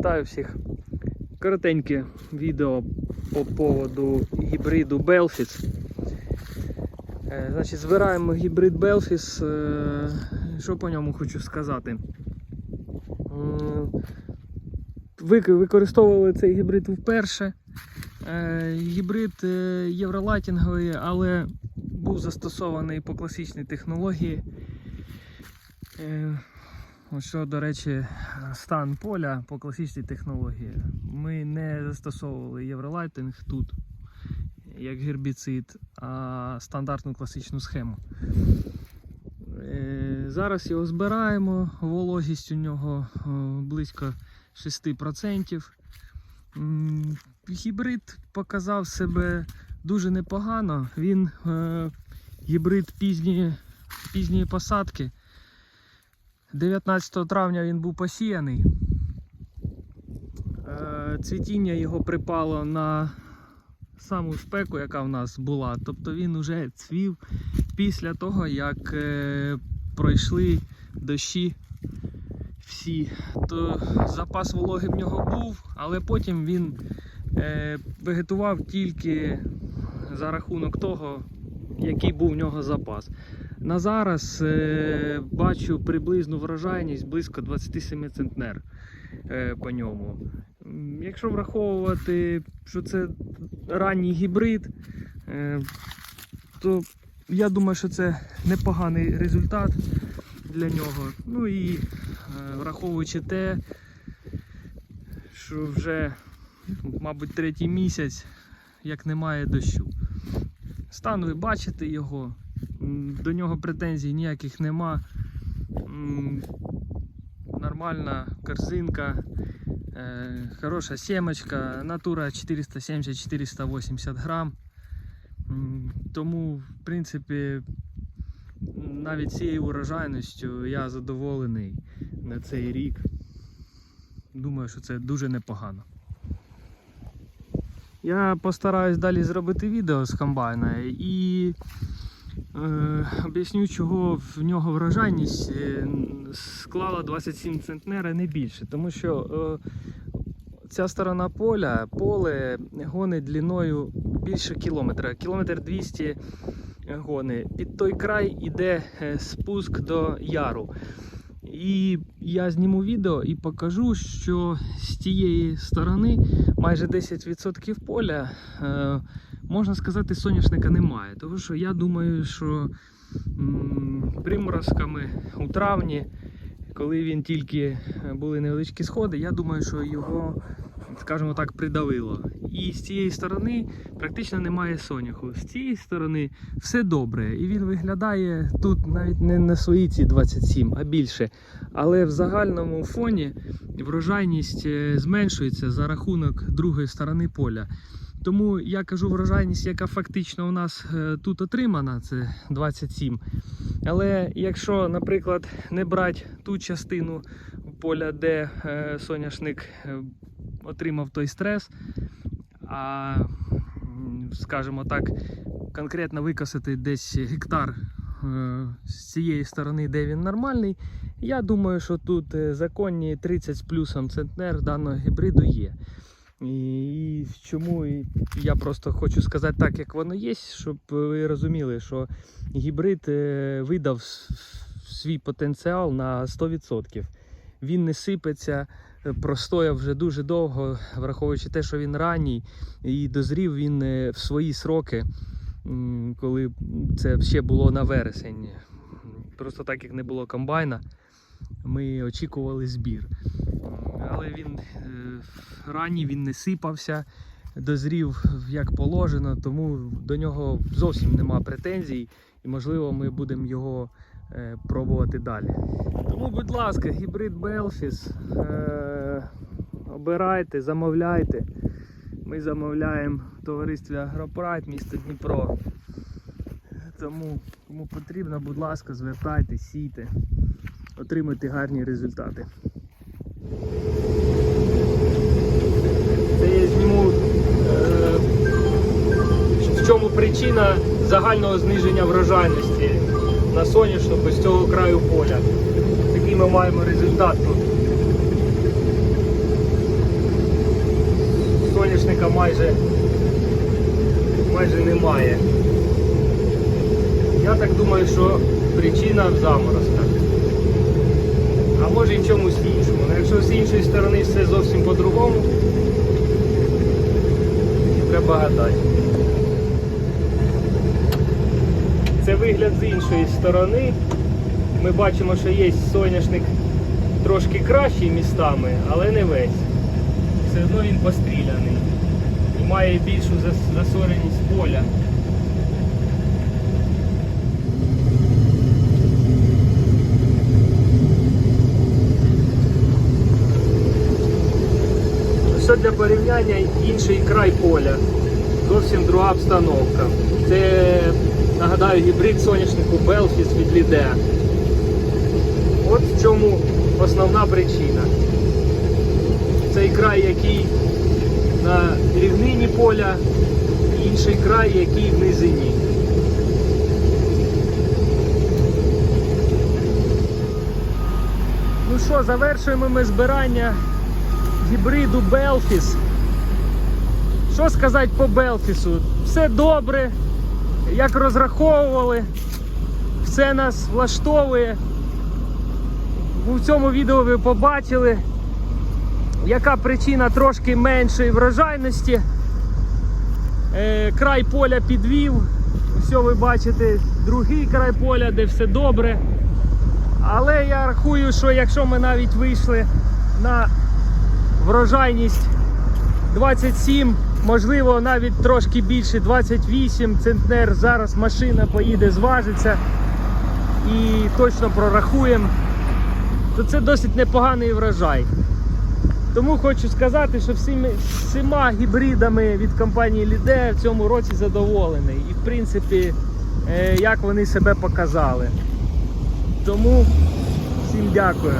Вітаю всіх. Коротеньке відео по поводу гібриду Belfis. Е, Значить, збираємо гібрид Belfis. Е, Що по ньому хочу сказати? Ви- Використовували цей гібрид вперше. Е, Гібрид євролайтінговий, але був застосований по класичній технології. Що, до речі, стан поля по класичній технології. Ми не застосовували євролайтинг тут як гербіцид, а стандартну класичну схему. Е, Зараз його збираємо, вологість у нього е, близько 6%. Гібрид показав себе дуже непогано. Він е, гібрид пізньої, пізньої посадки. 19 травня він був посіяний. Е, Цвітіння його припало на саму спеку, яка в нас була. Тобто він вже цвів після того, як е, пройшли дощі всі. То запас вологи в нього був, але потім він е, вегетував тільки за рахунок того, який був в нього запас. На зараз е, бачу приблизну врожайність близько 27 центнер е, по ньому. Якщо враховувати, що це ранній гібрид, е, то я думаю, що це непоганий результат для нього. Ну і е, враховуючи те, що вже, мабуть, третій місяць, як немає дощу. Стан ви бачите його, до нього претензій ніяких нема. Нормальна корзинка, е, хороша сімочка, натура 470-480 грам. Тому, в принципі, навіть цією урожайністю я задоволений на цей рік. Думаю, що це дуже непогано. Я постараюсь далі зробити відео з комбайна і об'ясню, чого в нього врожайність е, склала 27 центнер, а не більше. Тому що е, ця сторона поля, поле гони длиною більше кілометра, кілометр 200 гони. Під той край іде е, спуск до яру. І я зніму відео і покажу, що з тієї сторони майже 10% поля, е, можна сказати, соняшника немає. Тому що я думаю, що приморозками у травні, коли він тільки були невеличкі сходи, я думаю, що його, скажімо так, придавило. І з цієї сторони практично немає соняху. З цієї сторони все добре. І він виглядає тут навіть не на свої ці 27, а більше. Але в загальному фоні врожайність е, зменшується за рахунок другої сторони поля. Тому я кажу врожайність, яка фактично у нас е, тут отримана, це 27. Але якщо, наприклад, не брати ту частину поля, де е, соняшник отримав той стрес, а скажімо так, конкретно викосити десь гектар е, з цієї сторони, де він нормальний, я думаю, що тут е, законні 30 з плюсом центнер даного гібриду є. І чому я просто хочу сказати так, як воно є, щоб ви розуміли, що гібрид е, видав свій потенціал на 100%. Він не сипеться, простояв вже дуже довго, враховуючи те, що він ранній, і дозрів він е, в свої сроки, коли це ще було на вересень. Просто так як не було комбайна, ми очікували збір. Але він е, ранній, він не сипався, дозрів як положено, тому до нього зовсім нема претензій, і можливо ми будемо його е, пробувати далі. Тому, будь ласка, гібрид е, обирайте, замовляйте. Ми замовляємо товаристві Агропрайд місто Дніпро. Тому, кому потрібно, будь ласка, звертайтесь, сійте, отримайте гарні результати. Це я зніму, е, в чому причина загального зниження врожайності на соняшнику з цього краю поля. Такий ми маємо результат тут. Соняшника майже, майже немає. Я так думаю, що причина в заморозках. А може і в чомусь іншому. Ну, якщо з іншої сторони все зовсім по-другому, треба гадати. Це вигляд з іншої сторони. Ми бачимо, що є соняшник трошки кращий містами, але не весь. Все одно він постріляний і має більшу засореність поля. Що для порівняння інший край поля. Зовсім друга обстановка. Це, нагадаю, гібрид соняшнику Belfis від Lidea. От в чому основна причина. Цей край, який на рівнині поля, інший край, який в низині. Ну що, завершуємо ми збирання гібриду Belfis. Що сказати по Белфісу? Все добре, як розраховували, все нас влаштовує. У цьому відео ви побачили, яка причина трошки меншої врожайності. Е, край поля підвів. Все ви бачите, другий край поля, де все добре. Але я рахую, що якщо ми навіть вийшли на врожайність 27, можливо навіть трошки більше 28 центнер. Зараз машина поїде, зважиться і точно прорахуємо, то це досить непоганий врожай. Тому хочу сказати, що всіми, всіма гібридами від компанії Lidea в цьому році задоволений. І в принципі, е, як вони себе показали. Тому всім дякую.